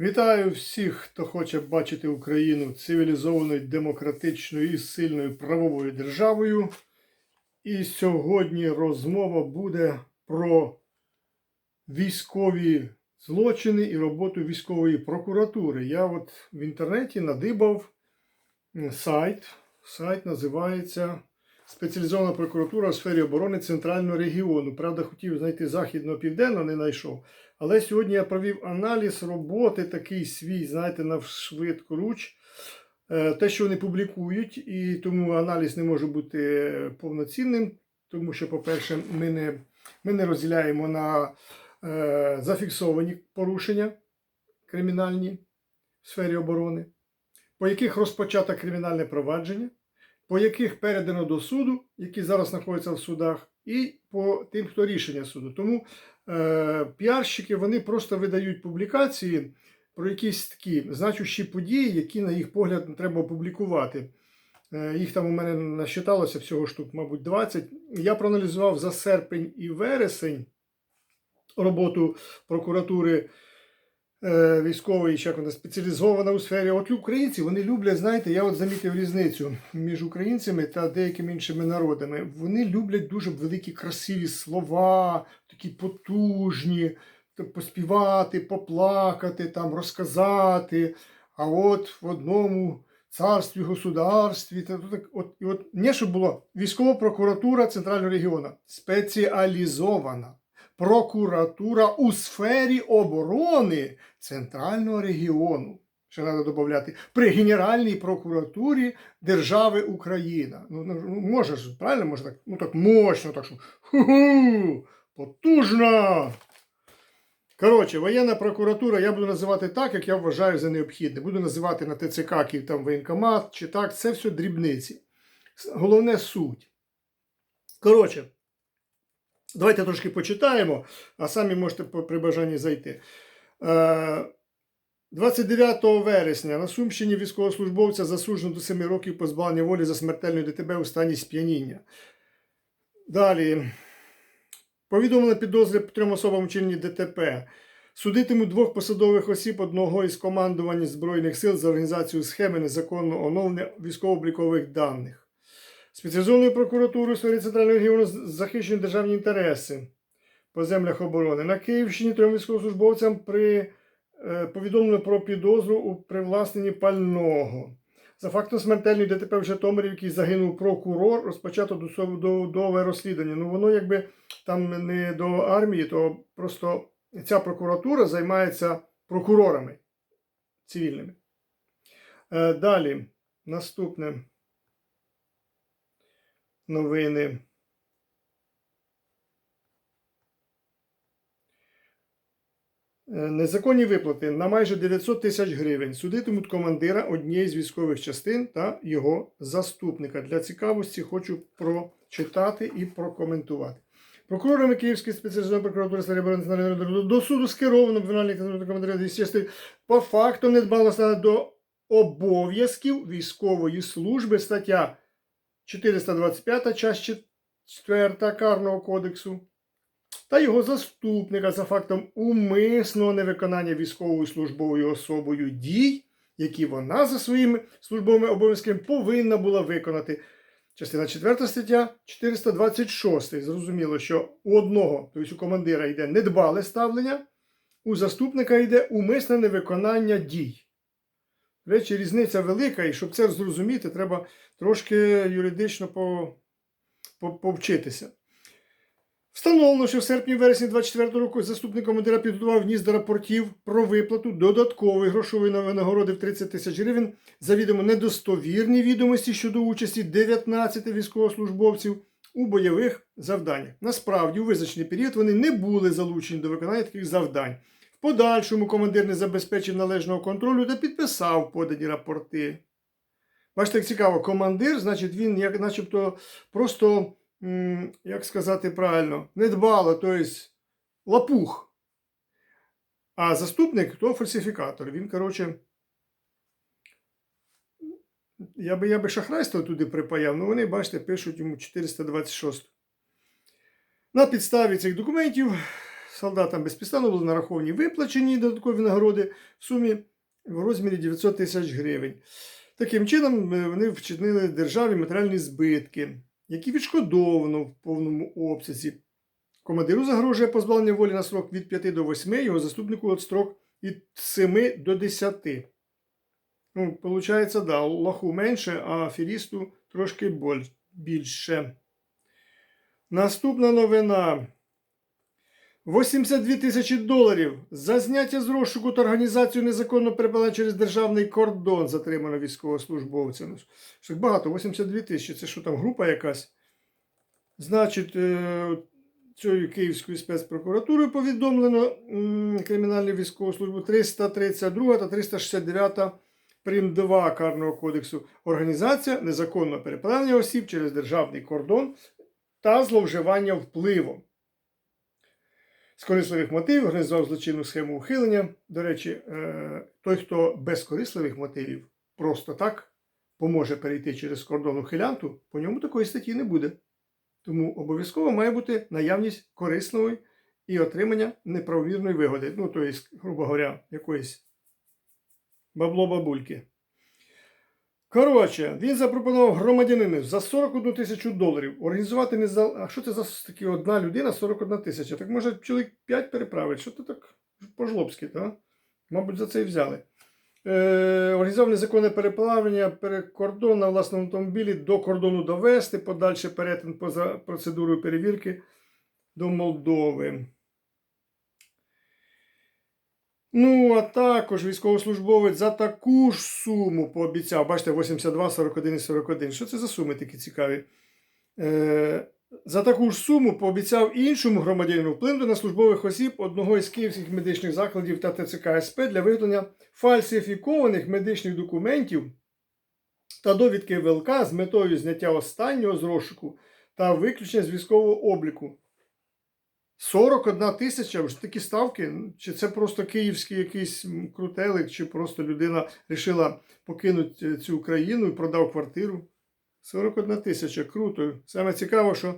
Вітаю всіх, хто хоче бачити Україну цивілізованою, демократичною і сильною правовою державою. І сьогодні розмова буде про військові злочини і роботу військової прокуратури. Я от в інтернеті надибав сайт. Сайт називається Спеціалізована прокуратура у сфері оборони Центрального регіону. Правда, хотів знайти західного південного, не знайшов. Але сьогодні я провів аналіз роботи такий свій, знаєте, на швидкоруч. Е, Те, що вони публікують, і тому аналіз не може бути повноцінним, тому що, по-перше, ми не, ми не розділяємо на е, зафіксовані порушення кримінальні в сфері оборони, по яких розпочато кримінальне провадження, по яких передано до суду, які зараз знаходяться в судах, і по тим, хто рішення суду. Тому піарщики вони просто видають публікації про якісь такі значущі події, які, на їх погляд, треба опублікувати. Е, їх там у мене насчиталося всього штук, мабуть, 20. Я проаналізував за серпень і вересень роботу прокуратури е, військової, як вона спеціалізована у сфері. От українці вони люблять, знаєте, я от замітив різницю між українцями та деякими іншими народами. Вони люблять дуже великі красиві слова, такі потужні, поспівати, поплакати, там, розказати. А от в одному царстві, государстві, та, так, от, і от не щоб було військова прокуратура Центрального регіону спеціалізована прокуратура у сфері оборони Центрального регіону. Ще треба додати, при Генеральній прокуратурі держави Україна. Ну, ну ну, може ж, правильно, може так, ну так мощно, так що ху-ху, потужно. Коротше, воєнна прокуратура я буду називати так, як я вважаю за необхідне. Буду називати на ТЦК Київ там воєнкомат чи так, це все дрібниці. Головне суть. Коротше, Давайте трошки почитаємо, а самі можете при бажанні зайти. Е, 29 вересня на Сумщині військовослужбовця засуджено до 7 років позбавлення волі за смертельне ДТБ у стані сп'яніння. Далі. Повідомлено підозри трьом особам вчинені ДТП. Судитимуть двох посадових осіб одного із командування Збройних сил за організацію схеми незаконного оновлення військово-облікових даних. Спеціалізованою прокуратурою у сфері центрального регіону захищені державні інтереси по землях оборони. На Київщині трьом військовослужбовцям при е, повідомлено про підозру у привласненні пального. За фактом смертельної ДТП в Житомирі, в якій загинув прокурор, розпочато додове розслідування. Ну воно якби там не до армії, то просто ця прокуратура займається прокурорами цивільними. Е, Далі, наступне новини. Е, Незаконні виплати на майже 900 тисяч гривень судитимуть командира однієї з військових частин та його заступника. Для цікавості хочу прочитати і прокоментувати. Прокурорами Київської спеціалізованої прокуратури Національної до суду скеровано обвинувальник командира дві частини по факту недбало стане до обов'язків військової служби стаття 425 часть 4 Карного кодексу та його заступника за фактом умисного невиконання військовою службовою особою дій, які вона за своїми службовими обов'язками повинна була виконати. Частина 4 стаття 426. Зрозуміло, що у одного, тобто у командира йде недбале ставлення, у заступника йде умисне невиконання дій. Речі, різниця велика, і щоб це зрозуміти, треба трошки юридично по, по, повчитися. Встановлено, що в серпні-вересні 24 року заступник командира підготував вніс до рапортів про виплату додаткової грошової винагороди в 30 тисяч гривень, завідомо недостовірні відомості щодо участі 19 військовослужбовців у бойових завданнях. Насправді, у визначений період вони не були залучені до виконання таких завдань. В подальшому командир не забезпечив належного контролю та підписав подані рапорти. Бачите, як цікаво, командир, значить, він як начебто просто, як сказати правильно, недбало, тобто лапух. А заступник то фальсифікатор. Він, коротше, я би, я би шахрайство туди припаяв, але вони, бачите, пишуть йому 426. На підставі цих документів солдатам безпідставно були нараховані виплачені додаткові нагороди в сумі в розмірі 900 тисяч гривень. Таким чином, е, вони вчинили державі матеріальні збитки, які відшкодовано в повному обсязі. Командиру загрожує позбавлення волі на срок від 5 до 8, його заступнику от строк від 7 до 10. Ну, получається, да, лоху менше, а аферісту трошки більше. Наступна новина. 82 тисячі доларів за зняття з розшуку та організацію незаконно перебування через державний кордон затримано військовослужбовця. Ну, так багато, 82 тисячі. Це що там, група якась? Значить, е, цією Київською спецпрокуратурою повідомлено кримінальну військову службу 332 та 369 прим. 2 Карного кодексу. Організація незаконного переправлення осіб через державний кордон та зловживання впливом. З корисливих мотивів організував злочинну схему ухилення. До речі, е, той, хто без корисливих мотивів просто так поможе перейти через кордон ухилянту, по ньому такої статті не буде. Тому обов'язково має бути наявність корисної і отримання неправомірної вигоди. Ну, тобто, грубо говоря, якоїсь бабло-бабульки. Коротше, він запропонував громадянину за 41 тисячу доларів організувати не за. А що це за такі одна людина 41 тисяча? Так може чоловік 5 переправить? Що це так по-жлобськи, так? Мабуть, за це і взяли. Е, організував незаконне переплавлення перекордон на власному автомобілі до кордону довести, подальше перетин поза процедурою перевірки до Молдови. Ну, а також військовослужбовець за таку ж суму пообіцяв. Бачите, 82, 41 і 41. Що це за суми такі цікаві? Е, за таку ж суму пообіцяв іншому громадянину вплинути на службових осіб одного із київських медичних закладів та ТЦК СП для виготовлення фальсифікованих медичних документів та довідки ВЛК з метою зняття останнього з розшуку та виключення з військового обліку. 41 тисяча вже такі ставки. Чи це просто київський якийсь крутелик, чи просто людина вирішила покинути е, цю країну і продав квартиру. 41 тисяча, круто. Саме цікаво, що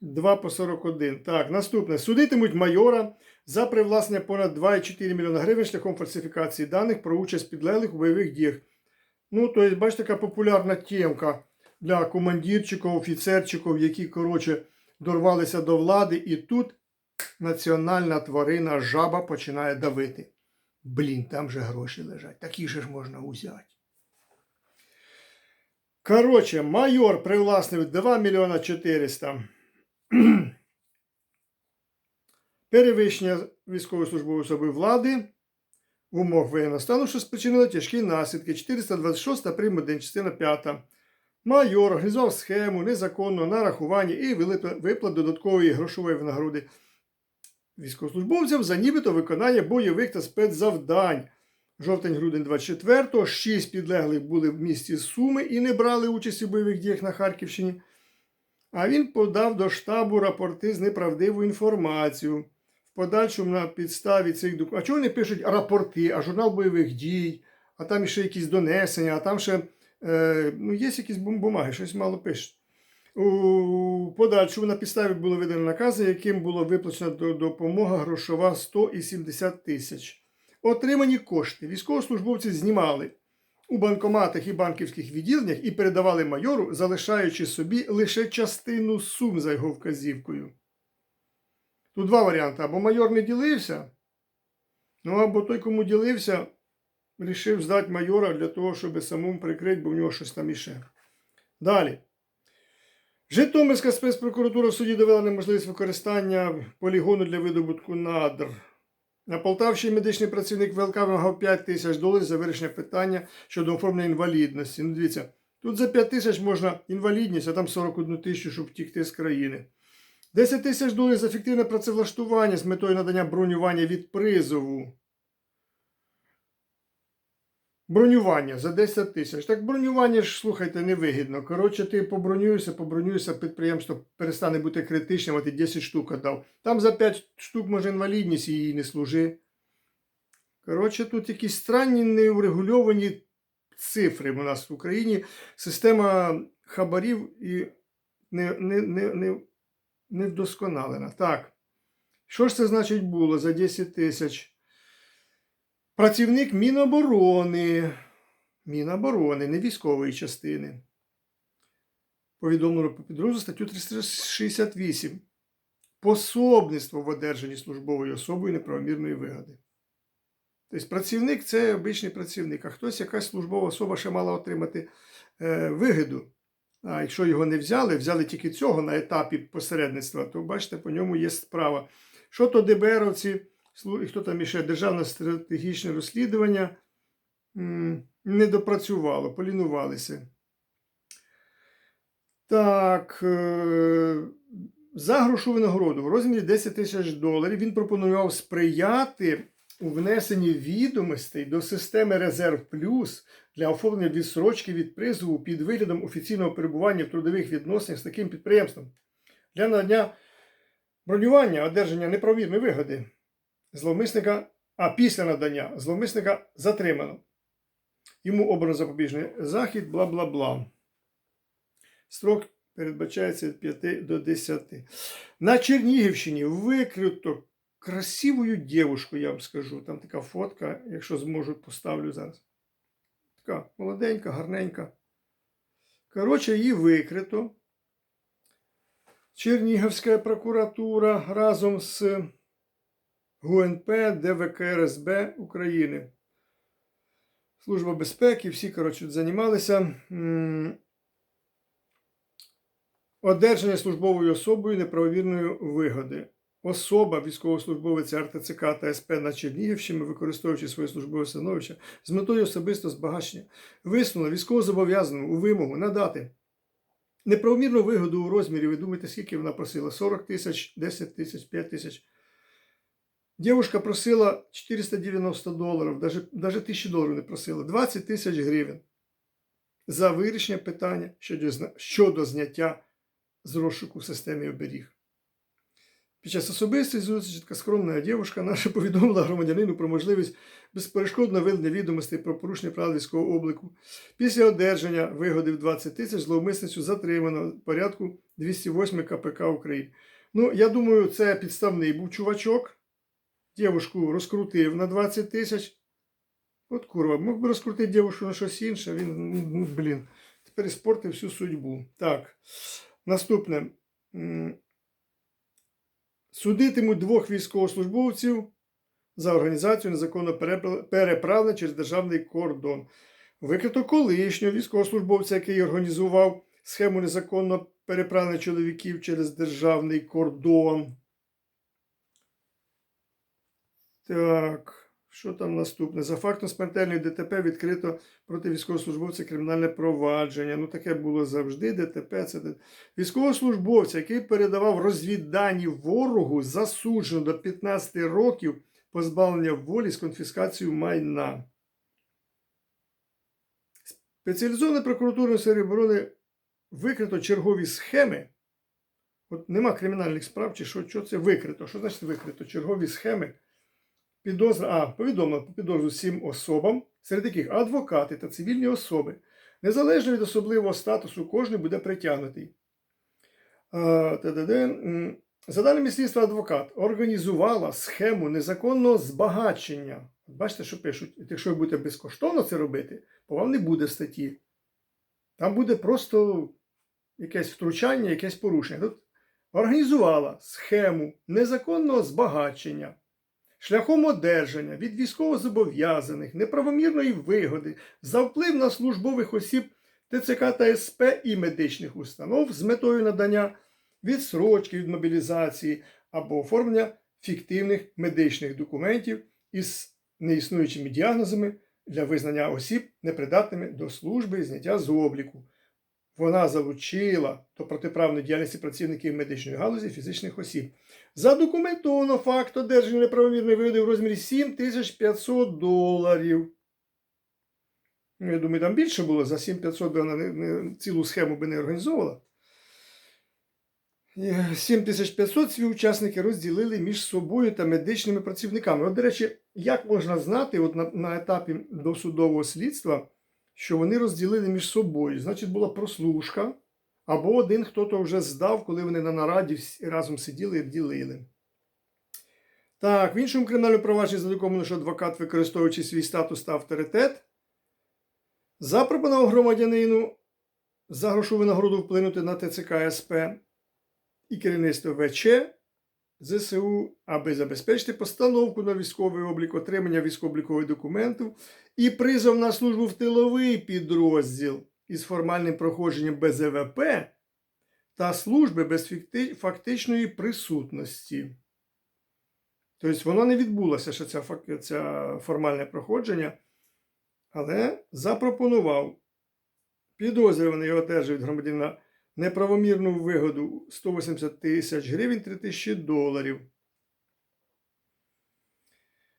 2 по 41. Так, наступне. Судитимуть майора за привласнення понад 2,4 мільйона гривень шляхом фальсифікації даних про участь підлеглих у бойових діях. Ну, то є, бачите, така популярна темка для командирчиків, офіцерчиків, які, коротше, дорвалися до влади, і тут національна тварина жаба починає давити. Блін, там же гроші лежать. Такі же ж можна узяти. Коротше, майор привласнив 2 мільйона 400. Перевищення військовослужбової особи влади в умовах воєнного стану, що спричинило тяжкі наслідки. 426 прим. 1, частина 5. Майор організував схему незаконного нарахування і виплат додаткової грошової винагороди військовослужбовцям за нібито виконання бойових та спецзавдань. Жовтень-грудень 24-го, шість підлеглих були в місті Суми і не брали участі в бойових діях на Харківщині. А він подав до штабу рапорти з неправдивою інформацією. В подальшому на підставі цих документів. А чого вони пишуть рапорти, а журнал бойових дій, а там ще якісь донесення, а там ще ну, є якісь бумаги, щось мало пишуть. У подальшому на підставі було видано накази, яким було виплачена допомога грошова 100 і 70 тисяч. Отримані кошти військовослужбовці знімали у банкоматах і банківських відділеннях і передавали майору, залишаючи собі лише частину сум за його вказівкою. Тут два варіанти: або майор не ділився, ну або той, кому ділився, вирішив здати майора для того, щоб самому прикрити, бо в нього щось там іще. Далі. Житомирська спецпрокуратура в суді довела неможливість використання полігону для видобутку надр. На Полтавщині медичний працівник ВЛК вимагав 5 тисяч доларів за вирішення питання щодо оформлення інвалідності. Ну, дивіться, тут за 5 тисяч можна інвалідність, а там 41 тисячу, щоб втікти з країни. 10 тисяч доларів за фіктивне працевлаштування з метою надання бронювання від призову. Бронювання за 10 тисяч. Так бронювання ж, слухайте, невигідно. Коротше, ти побронюєшся, побронюєшся, підприємство перестане бути критичним, а ти 10 штук дав. Там за 5 штук може інвалідність її не служи. Коротше, тут якісь странні неурегульовані цифри у нас в Україні. Система хабарів і не, не, не, не, не вдосконалена. Так. Що ж це значить було за 10 тисяч? Працівник Міноборони. Міноборони, не військової частини. Повідомлено по підрозділу статтю 368. Пособництво в одержанні службовою особою неправомірної вигоди. Тобто працівник це обичний працівник, а хтось, якась службова особа ще мала отримати е, вигоду. А якщо його не взяли, взяли тільки цього на етапі посередництва, то бачите, по ньому є справа. Що то ДБРовці, і хто там іще, Державне стратегічне розслідування. Не допрацювало, полінувалися. Так, е, за грошову нагороду в розмірі 10 тисяч доларів він пропонував сприяти у внесенні відомостей до системи Резерв Плюс для оформлення відсрочки від призову під виглядом офіційного перебування в трудових відносинах з таким підприємством. Для надання бронювання, одержання неправомірної вигоди зловмисника, а після надання зловмисника затримано. Йому обрано запобіжний захід, бла бла бла. Строк передбачається від 5 до 10. На Чернігівщині викрито красивою дівушку, я вам скажу. Там така фотка, якщо зможу, поставлю зараз. Така молоденька, гарненька. Коротше, її викрито. Чернігівська прокуратура разом з ГУНП ДВК РСБ України. Служба безпеки, всі, коротше, займалися. Одержання службовою особою неправомірної вигоди. Особа, військовослужбовець РТЦК та СП на Чернігівщині, використовуючи своє службове становище з метою особистого збагачення, висунула військовозобов'язаному у вимогу надати неправомірну вигоду у розмірі. Ви думаєте, скільки вона просила? 40 тисяч, 10 тисяч, 5 тисяч. Дівушка просила 490 доларів, навіть, навіть 1000 доларів не просила, 20 тисяч гривень за вирішення питання щодо, щодо зняття з розшуку в системі оберіг. Під час особистої зустрічі така скромна дівчинка наша повідомила громадянину про можливість безперешкодного виведення відомостей про порушення правил військового обліку. Після одержання вигоди в 20 тисяч зловмисницю затримано в порядку 208 КПК України. Ну, я думаю, це підставний був чувачок. Дівушку розкрутив на 20 тисяч. От курва, мог би розкрутити дівушку на щось інше. Він, ну, блін, тепер іспортив всю судьбу. Так. Наступне. Судитимуть двох військовослужбовців за організацію незаконного перепра- переправлення через державний кордон. Викрито колишнього військовослужбовця, який організував схему незаконного переправлення чоловіків через державний кордон. Так, що там наступне? За фактом смертельної ДТП відкрито проти військовослужбовця кримінальне провадження. Ну, таке було завжди. ДТП це військовослужбовця, який передавав розвіддані ворогу, засуджено до 15 років позбавлення волі з конфіскацією майна. Спеціалізована прокуратура у сфері оборони викрито чергові схеми. От нема кримінальних справ, чи що, що це викрито? Що значить викрито? Чергові схеми. Підозра, а, повідомлено по підозру сім особам, серед яких адвокати та цивільні особи. Незалежно від особливого статусу, кожен буде притягнутий. За даними слідства, адвокат організувала схему незаконного збагачення. Бачите, що пишуть? Якщо ви будете безкоштовно це робити, то вам не буде статті. Там буде просто якесь втручання, якесь порушення. Тут організувала схему незаконного збагачення шляхом одержання від військовозобов'язаних неправомірної вигоди за вплив на службових осіб ТЦК та СП і медичних установ з метою надання відсрочки від мобілізації або оформлення фіктивних медичних документів із неіснуючими діагнозами для визнання осіб непридатними до служби і зняття з обліку. Вона залучила до протиправної діяльності працівників медичної галузі фізичних осіб. Задокументовано факт одержання неправомірної вигоди в розмірі 7500 доларів. Ну, я думаю, там більше було. За 7500 би вона не, не, цілу схему би не організовувала. Е, 7500 свої учасники розділили між собою та медичними працівниками. От, до речі, як можна знати от на, на етапі досудового слідства, що вони розділили між собою? Значить, була прослушка, або один хто-то вже здав, коли вони на нараді разом сиділи і ділили. Так, в іншому кримінальному провадженні задокумено, що адвокат, використовуючи свій статус та авторитет, запропонував громадянину за грошову нагороду вплинути на ТЦК СП і керівництво ВЧ ЗСУ, аби забезпечити постановку на військовий облік, отримання військово-облікових документів і призов на службу в тиловий підрозділ із формальним проходженням без ЕВП та служби без фактичної присутності. Тобто воно не відбулося ще ця, ця формальне проходження, але запропонував підозрюваний одержав від громадянина неправомірну вигоду 180 тисяч гривень 3 тисячі доларів.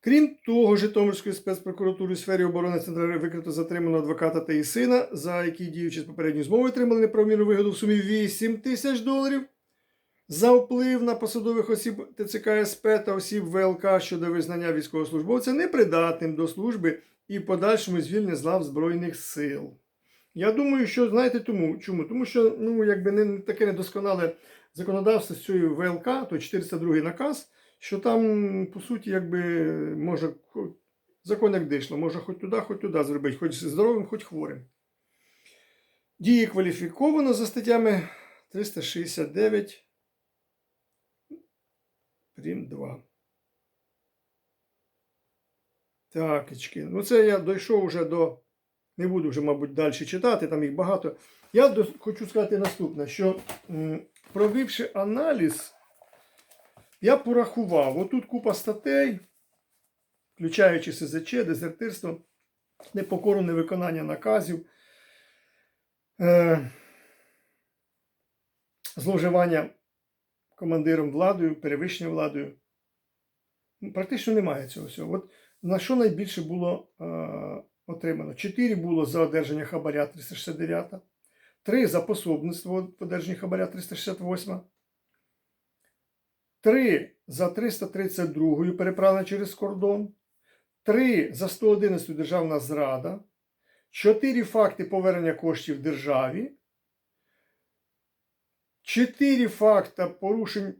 Крім того, Житомирською спецпрокуратурою у сфері оборони Центра викрито затримано адвоката та її сина, за які діючи з попередньої змови отримали неправомірну вигоду в сумі 8 тисяч доларів за вплив на посадових осіб ТЦК СП та осіб ВЛК щодо визнання військовослужбовця непридатним до служби і подальшому звільнення з лав Збройних сил. Я думаю, що знаєте тому, чому? Тому що ну, якби не таке недосконале законодавство з цією ВЛК, то 402 наказ, що там, по суті, якби може закон як дишло, може хоч туди, хоч туди зробити, хоч здоровим, хоч хворим. Діє кваліфіковано за статтями 369 прим 2. Такечки. Ну, це я дійшов вже до. Не буду вже, мабуть, далі читати, там їх багато. Я хочу сказати наступне, що провівши аналіз, я порахував, отут купа статей, включаючи СЗЧ, дезертирство, непокору невиконання наказів, е, зловживання командиром владою, перевищення владою. Практично немає цього всього. От на що найбільше було е, отримано? 4 було за одержання хабаря 369, 3 за пособництво в одержанні хабаря 368, 3 за 332 переправлення через кордон, 3 за 111 державна зрада, 4 факти повернення коштів державі, 4 факти порушень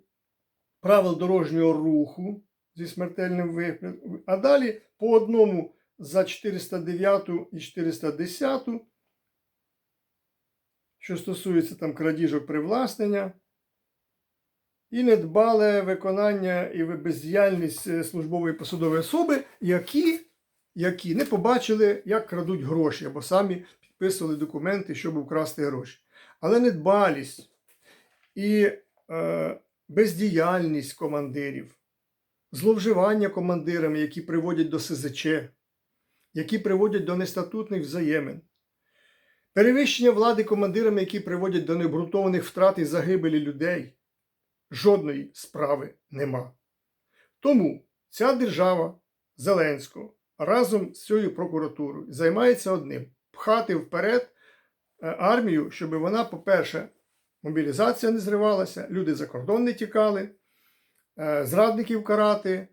правил дорожнього руху зі смертельним викликом, а далі по одному за 409 і 410, що стосується там крадіжок привласнення, і недбале виконання і бездіяльність е, службової посадової особи, які, які не побачили, як крадуть гроші, або самі підписували документи, щоб вкрасти гроші. Але недбалість і е, бездіяльність командирів, зловживання командирами, які приводять до СЗЧ, які приводять до нестатутних взаємин, перевищення влади командирами, які приводять до необґрунтованих втрат і загибелі людей, жодної справи нема. Тому ця держава Зеленського разом з цією прокуратурою займається одним пхати вперед е, армію, щоб вона, по-перше, мобілізація не зривалася, люди за кордон не тікали, е, зрадників карати.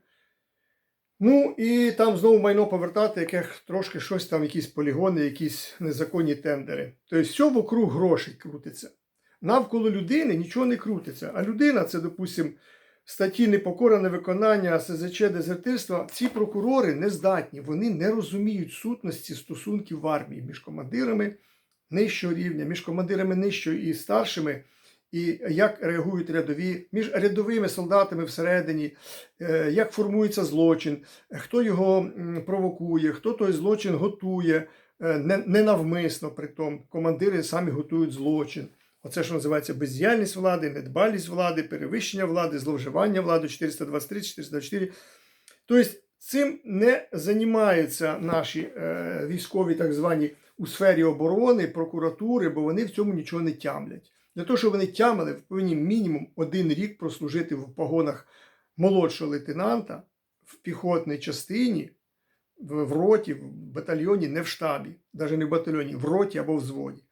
Ну і там знову майно повертати, яких трошки щось там, якісь полігони, якісь незаконні тендери. Тобто все вокруг грошей крутиться. Навколо людини нічого не крутиться. А людина це, допустимо, статті непокора невиконання, СЗЧ, дезертирства. Ці прокурори не здатні, вони не розуміють сутності стосунків в армії між командирами нижчого рівня, між командирами нижчого і старшими, і як реагують рядові, між рядовими солдатами всередині, е, як формується злочин, хто його провокує, хто той злочин готує, е, не- ненавмисно при тому. Командири самі готують злочин. Оце, що називається бездіяльність влади, недбалість влади, перевищення влади, зловживання влади 423, 424. Тобто цим не займаються наші е, військові, так звані у сфері оборони, прокуратури, бо вони в цьому нічого не тямлять. Для того, щоб вони тямили, повинні мінімум один рік прослужити в погонах молодшого лейтенанта в піхотній частині, в, роті, в батальйоні, не в штабі, навіть не в батальйоні, в роті або в зводі.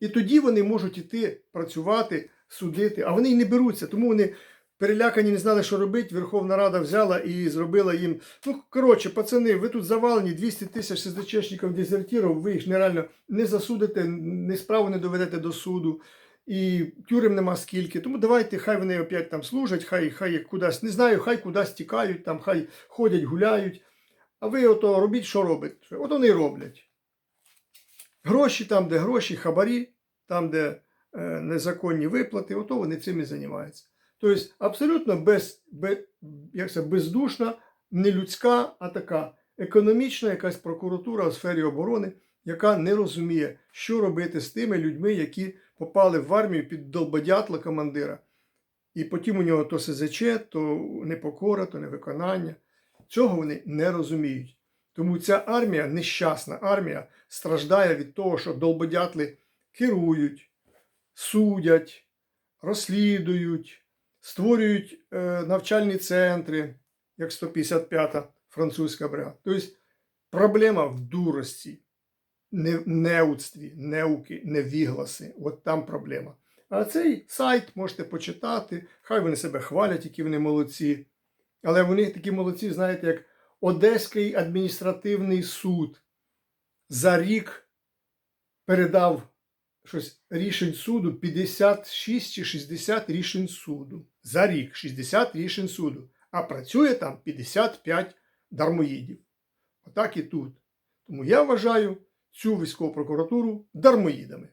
І тоді вони можуть іти працювати, судити, а вони й не беруться, тому вони перелякані, не знали, що робити. Верховна Рада взяла і зробила їм. Ну, коротше, пацани, ви тут завалені 200 тисяч СДЧшників дезертирів, ви їх нереально не засудите, не справу не доведете до суду. І тюрем нема скільки. Тому давайте, хай вони опять там служать, хай, хай кудись, не знаю, хай кудись тікають, там, хай ходять, гуляють. А ви ото робіть, що робите. От вони роблять. Гроші там, де гроші, хабарі, там, де е, незаконні виплати, ото вони цим і займаються. Тобто абсолютно без, без, як це, бездушна, не людська, а така економічна якась прокуратура у сфері оборони, яка не розуміє, що робити з тими людьми, які попали в армію під долбодятла командира. І потім у нього то СЗЧ, то непокора, то невиконання. Цього вони не розуміють. Тому ця армія, нещасна армія, страждає від того, що долбодятли керують, судять, розслідують, створюють е, навчальні центри, як 155-та французька бригада. Тобто проблема в дурості, не- неудстві, неуки, невігласи. От там проблема. А цей сайт можете почитати, хай вони себе хвалять, які вони молодці. Але вони такі молодці, знаєте, як Одеський адміністративний суд за рік передав щось рішень суду 56 чи 60 рішень суду. За рік 60 рішень суду. А працює там 55 дармоїдів. Отак і тут. Тому я вважаю цю військову прокуратуру дармоїдами.